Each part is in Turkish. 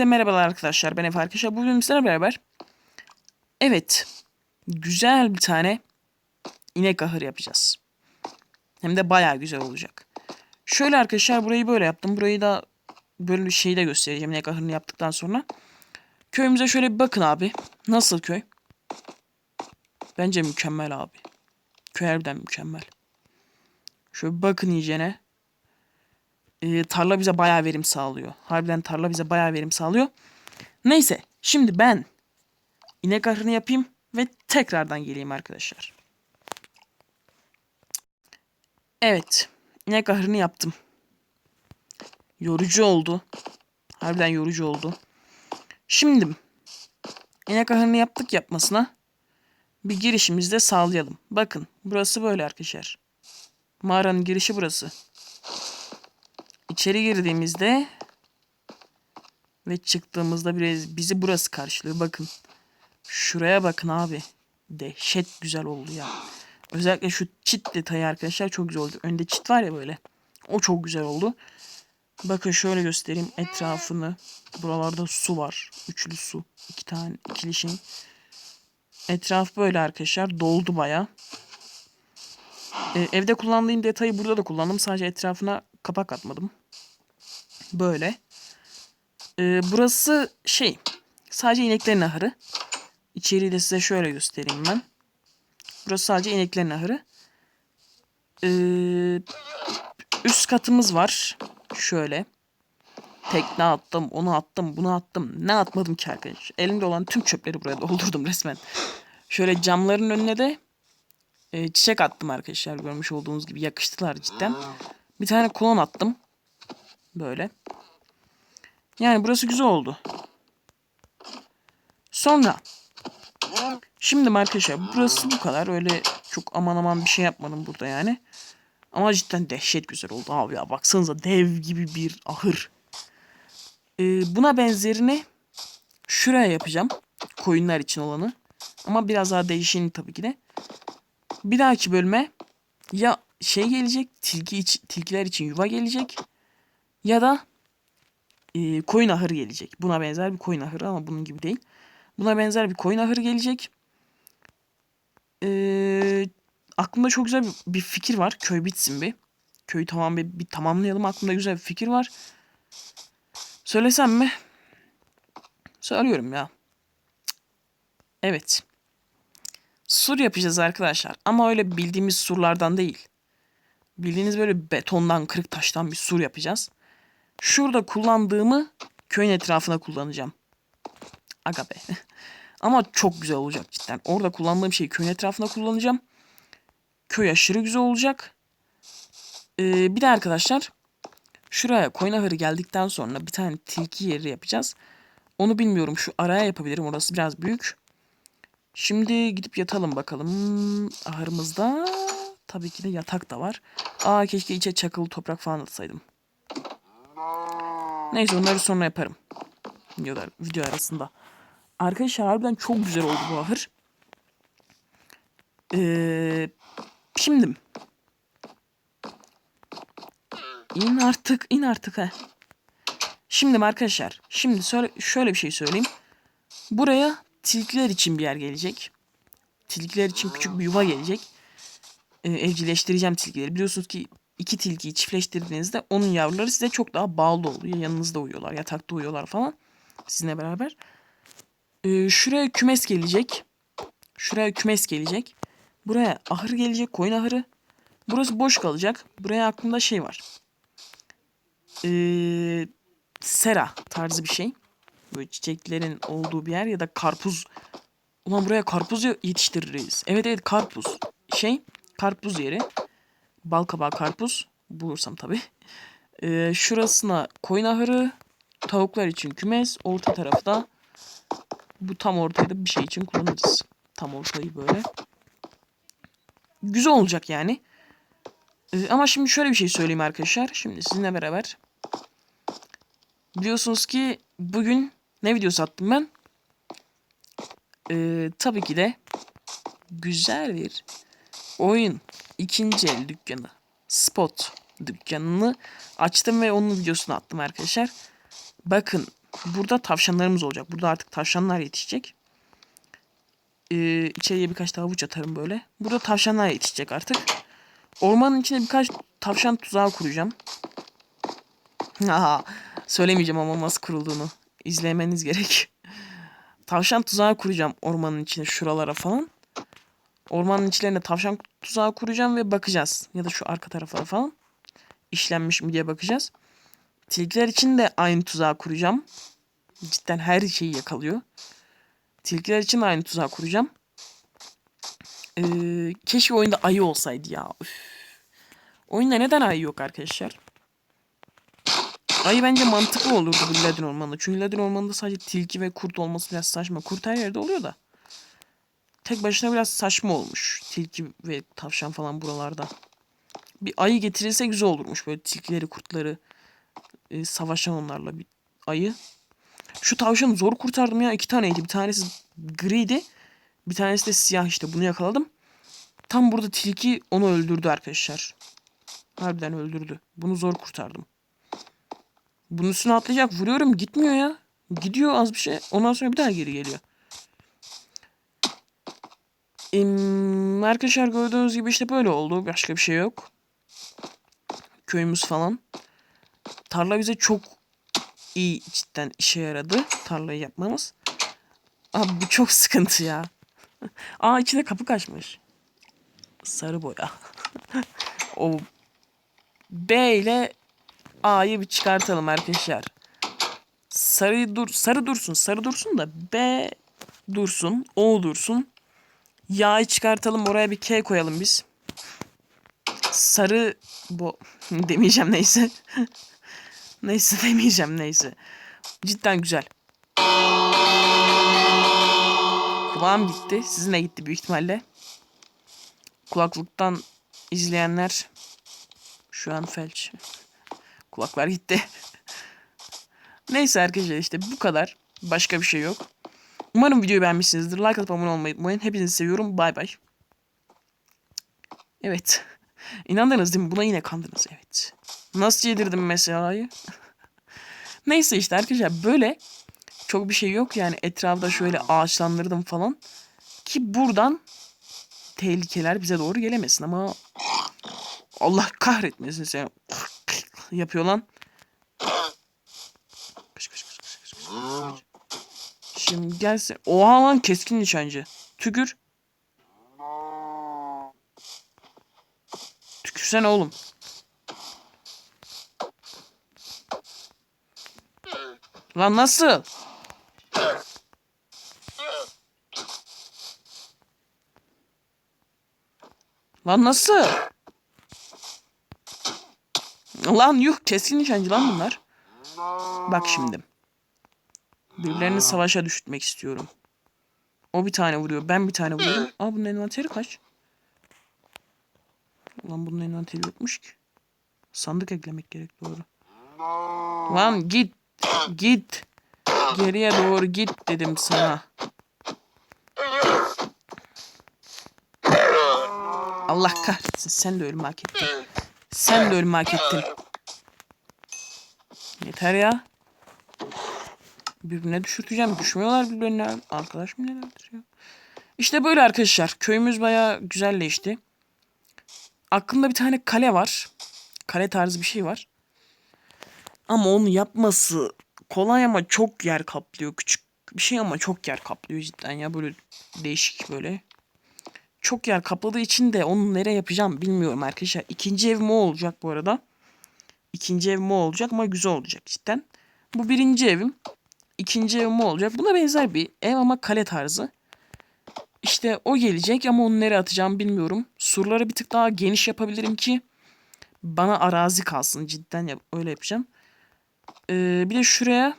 Hepinize merhabalar arkadaşlar. Ben Efe arkadaşlar. Bugün sizlerle beraber evet güzel bir tane inek ahır yapacağız. Hem de bayağı güzel olacak. Şöyle arkadaşlar burayı böyle yaptım. Burayı da böyle bir şeyde göstereceğim inek ahırını yaptıktan sonra. Köyümüze şöyle bir bakın abi. Nasıl köy? Bence mükemmel abi. Köy harbiden mükemmel. Şöyle bakın iyicene. Ee, tarla bize bayağı verim sağlıyor. Harbiden tarla bize bayağı verim sağlıyor. Neyse şimdi ben inek ahırını yapayım ve tekrardan geleyim arkadaşlar. Evet inek ahırını yaptım. Yorucu oldu. Harbiden yorucu oldu. Şimdi inek ahırını yaptık yapmasına bir girişimizi de sağlayalım. Bakın burası böyle arkadaşlar. Mağaranın girişi burası. İçeri girdiğimizde ve çıktığımızda biraz bizi burası karşılıyor. Bakın. Şuraya bakın abi. Dehşet güzel oldu ya. Özellikle şu çit detayı arkadaşlar çok güzel oldu. Önde çit var ya böyle. O çok güzel oldu. Bakın şöyle göstereyim etrafını. Buralarda su var. Üçlü su. iki tane ikili şey. Etraf böyle arkadaşlar. Doldu baya. Ee, evde kullandığım detayı burada da kullandım. Sadece etrafına kapak atmadım. Böyle. Ee, burası şey. Sadece ineklerin ahırı. İçeriği de size şöyle göstereyim ben. Burası sadece ineklerin ahırı. Ee, üst katımız var. Şöyle. Tekne attım, onu attım, bunu attım. Ne atmadım ki arkadaş. Elimde olan tüm çöpleri buraya doldurdum resmen. Şöyle camların önüne de e, çiçek attım arkadaşlar. Görmüş olduğunuz gibi yakıştılar cidden. Bir tane kolon attım. Böyle. Yani burası güzel oldu. Sonra. Şimdi arkadaşlar burası bu kadar. Öyle çok aman aman bir şey yapmadım burada yani. Ama cidden dehşet güzel oldu abi ya. Baksanıza dev gibi bir ahır. Ee, buna benzerini şuraya yapacağım. Koyunlar için olanı. Ama biraz daha değişeni tabii ki de. Bir dahaki bölüme ya şey gelecek. Tilki iç, tilkiler için yuva gelecek. Ya da e, koyun ahırı gelecek. Buna benzer bir koyun ahırı ama bunun gibi değil. Buna benzer bir koyun ahırı gelecek. Ee, aklımda çok güzel bir, bir fikir var. Köy bitsin bir. Köyü tamam bir, bir tamamlayalım. Aklımda güzel bir fikir var. Söylesem mi? Söylüyorum ya. Evet. Sur yapacağız arkadaşlar. Ama öyle bildiğimiz surlardan değil. Bildiğiniz böyle betondan, kırık taştan bir sur yapacağız. Şurada kullandığımı köyün etrafına kullanacağım. Aga be. Ama çok güzel olacak cidden. Orada kullandığım şeyi köyün etrafına kullanacağım. Köy aşırı güzel olacak. Ee, bir de arkadaşlar şuraya koyun ahırı geldikten sonra bir tane tilki yeri yapacağız. Onu bilmiyorum. Şu araya yapabilirim. Orası biraz büyük. Şimdi gidip yatalım bakalım. Ahırımızda tabii ki de yatak da var. Aa keşke içe çakılı toprak falan atsaydım. Neyse onları sonra yaparım. Videolar, video arasında. Arkadaşlar harbiden çok güzel oldu bu ahır. Ee, şimdi. İn artık, in artık ha. Şimdi arkadaşlar, şimdi şöyle bir şey söyleyeyim. Buraya tilkiler için bir yer gelecek. Tilkiler için küçük bir yuva gelecek. Ee, evcilleştireceğim tilkileri. Biliyorsunuz ki iki tilkiyi çiftleştirdiğinizde onun yavruları size çok daha bağlı oluyor. Yanınızda uyuyorlar, yatakta uyuyorlar falan. Sizinle beraber. Ee, şuraya kümes gelecek. Şuraya kümes gelecek. Buraya ahır gelecek, koyun ahırı. Burası boş kalacak. Buraya aklımda şey var. Ee, sera tarzı bir şey. Böyle çiçeklerin olduğu bir yer ya da karpuz. Ulan buraya karpuz yetiştiririz. Evet evet karpuz. Şey karpuz yeri. Balkabağı karpuz. Bulursam tabii. Ee, şurasına koyun ahırı. Tavuklar için kümes. Orta tarafı da bu tam ortayı da bir şey için kullanırız. Tam ortayı böyle. Güzel olacak yani. Ee, ama şimdi şöyle bir şey söyleyeyim arkadaşlar. Şimdi sizinle beraber. Biliyorsunuz ki bugün ne videosu attım ben? Ee, tabii ki de güzel bir oyun ikinci el dükkanı spot dükkanını açtım ve onun videosunu attım arkadaşlar. Bakın Burada tavşanlarımız olacak. Burada artık tavşanlar yetişecek. Ee, içeriye birkaç havuç atarım böyle. Burada tavşanlar yetişecek artık. Ormanın içine birkaç tavşan tuzağı kuracağım. Aha, söylemeyeceğim ama nasıl kurulduğunu. İzlemeniz gerek. Tavşan tuzağı kuracağım ormanın içine şuralara falan. Ormanın içlerine tavşan tuzağı kuracağım ve bakacağız. Ya da şu arka tarafa falan. İşlenmiş mi diye bakacağız. Tilkiler için de aynı tuzağı kuracağım. Cidden her şeyi yakalıyor. Tilkiler için aynı tuzağı kuracağım. Ee, keşke oyunda ayı olsaydı ya. Üf. Oyunda neden ayı yok arkadaşlar? Ayı bence mantıklı olurdu bu Ladin ormanında. Çünkü Ladin ormanında sadece tilki ve kurt olması biraz saçma. Kurt her yerde oluyor da. Tek başına biraz saçma olmuş. Tilki ve tavşan falan buralarda. Bir ayı getirilse güzel olurmuş. Böyle tilkileri, kurtları e, savaşan onlarla bir ayı. Şu tavşanı zor kurtardım ya. iki taneydi. Bir tanesi griydi. Bir tanesi de siyah işte. Bunu yakaladım. Tam burada tilki onu öldürdü arkadaşlar. Harbiden öldürdü. Bunu zor kurtardım. Bunun üstüne atlayacak. Vuruyorum gitmiyor ya. Gidiyor az bir şey. Ondan sonra bir daha geri geliyor. Em, arkadaşlar gördüğünüz gibi işte böyle oldu. Başka bir şey yok. Köyümüz falan. Tarla bize çok iyi cidden işe yaradı. Tarlayı yapmamız. Abi bu çok sıkıntı ya. Aa içine kapı kaçmış. Sarı boya. o B ile A'yı bir çıkartalım arkadaşlar. Sarı dur sarı dursun. Sarı dursun da B dursun. O dursun. Ya'yı çıkartalım. Oraya bir K koyalım biz. Sarı bu demeyeceğim neyse. neyse demeyeceğim neyse. Cidden güzel. Kulağım gitti. Sizin de gitti büyük ihtimalle. Kulaklıktan izleyenler şu an felç. Kulaklar gitti. Neyse arkadaşlar işte bu kadar. Başka bir şey yok. Umarım videoyu beğenmişsinizdir. Like atıp abone olmayı unutmayın. Hepinizi seviyorum. Bay bay. Evet. İnandınız değil mi? Buna yine kandınız. Evet. Nasıl yedirdim mesela'yı? Neyse işte arkadaşlar böyle çok bir şey yok yani etrafta şöyle ağaçlandırdım falan ki buradan tehlikeler bize doğru gelemesin ama Allah kahretmesin seni yapıyor lan. Gelsin. Oha lan keskin nişancı. Tükür. Tükürsene oğlum. Lan nasıl? Lan nasıl? Lan yuh keskin nişancı lan bunlar. Bak şimdi. Birilerini savaşa düşürtmek istiyorum. O bir tane vuruyor. Ben bir tane vuruyorum. Aa bunun envanteri kaç? Lan bunun envanteri yokmuş ki. Sandık eklemek gerek doğru. Lan git. Git. Geriye doğru git dedim sana. Allah kahretsin. Sen de ölümü hak ettin. Sen de ölümü hak ettin. Yeter ya. Birbirine düşürteceğim. Düşmüyorlar birbirine. Arkadaş mı nelerdir ya? İşte böyle arkadaşlar. Köyümüz baya güzelleşti. Aklımda bir tane kale var. Kale tarzı bir şey var. Ama onu yapması kolay ama çok yer kaplıyor. Küçük bir şey ama çok yer kaplıyor cidden ya. Böyle değişik böyle. Çok yer kapladığı için de onu nereye yapacağım bilmiyorum arkadaşlar. İkinci evim o olacak bu arada. İkinci evim o olacak ama güzel olacak cidden. Bu birinci evim. İkinci evim olacak. Buna benzer bir ev ama kale tarzı. İşte o gelecek ama onu nereye atacağım bilmiyorum. Surları bir tık daha geniş yapabilirim ki bana arazi kalsın. Cidden yap öyle yapacağım. Ee, bir de şuraya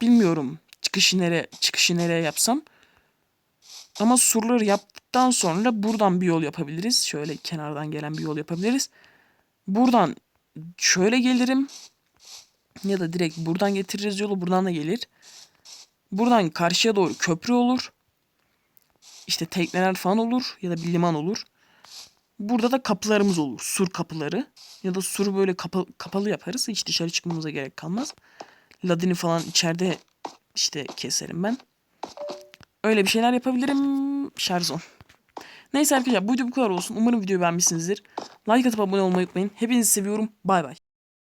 bilmiyorum çıkışı nereye çıkışı nereye yapsam. Ama surları yaptıktan sonra buradan bir yol yapabiliriz. Şöyle kenardan gelen bir yol yapabiliriz. Buradan şöyle gelirim. Ya da direkt buradan getiririz yolu. Buradan da gelir. Buradan karşıya doğru köprü olur. İşte tekneler falan olur. Ya da bir liman olur. Burada da kapılarımız olur. Sur kapıları. Ya da suru böyle kapa- kapalı yaparız. Hiç dışarı çıkmamıza gerek kalmaz. Ladin'i falan içeride işte keserim ben. Öyle bir şeyler yapabilirim. Şarzon. Neyse arkadaşlar bu video bu kadar olsun. Umarım videoyu beğenmişsinizdir. Like atıp abone olmayı unutmayın. Hepinizi seviyorum. Bay bay.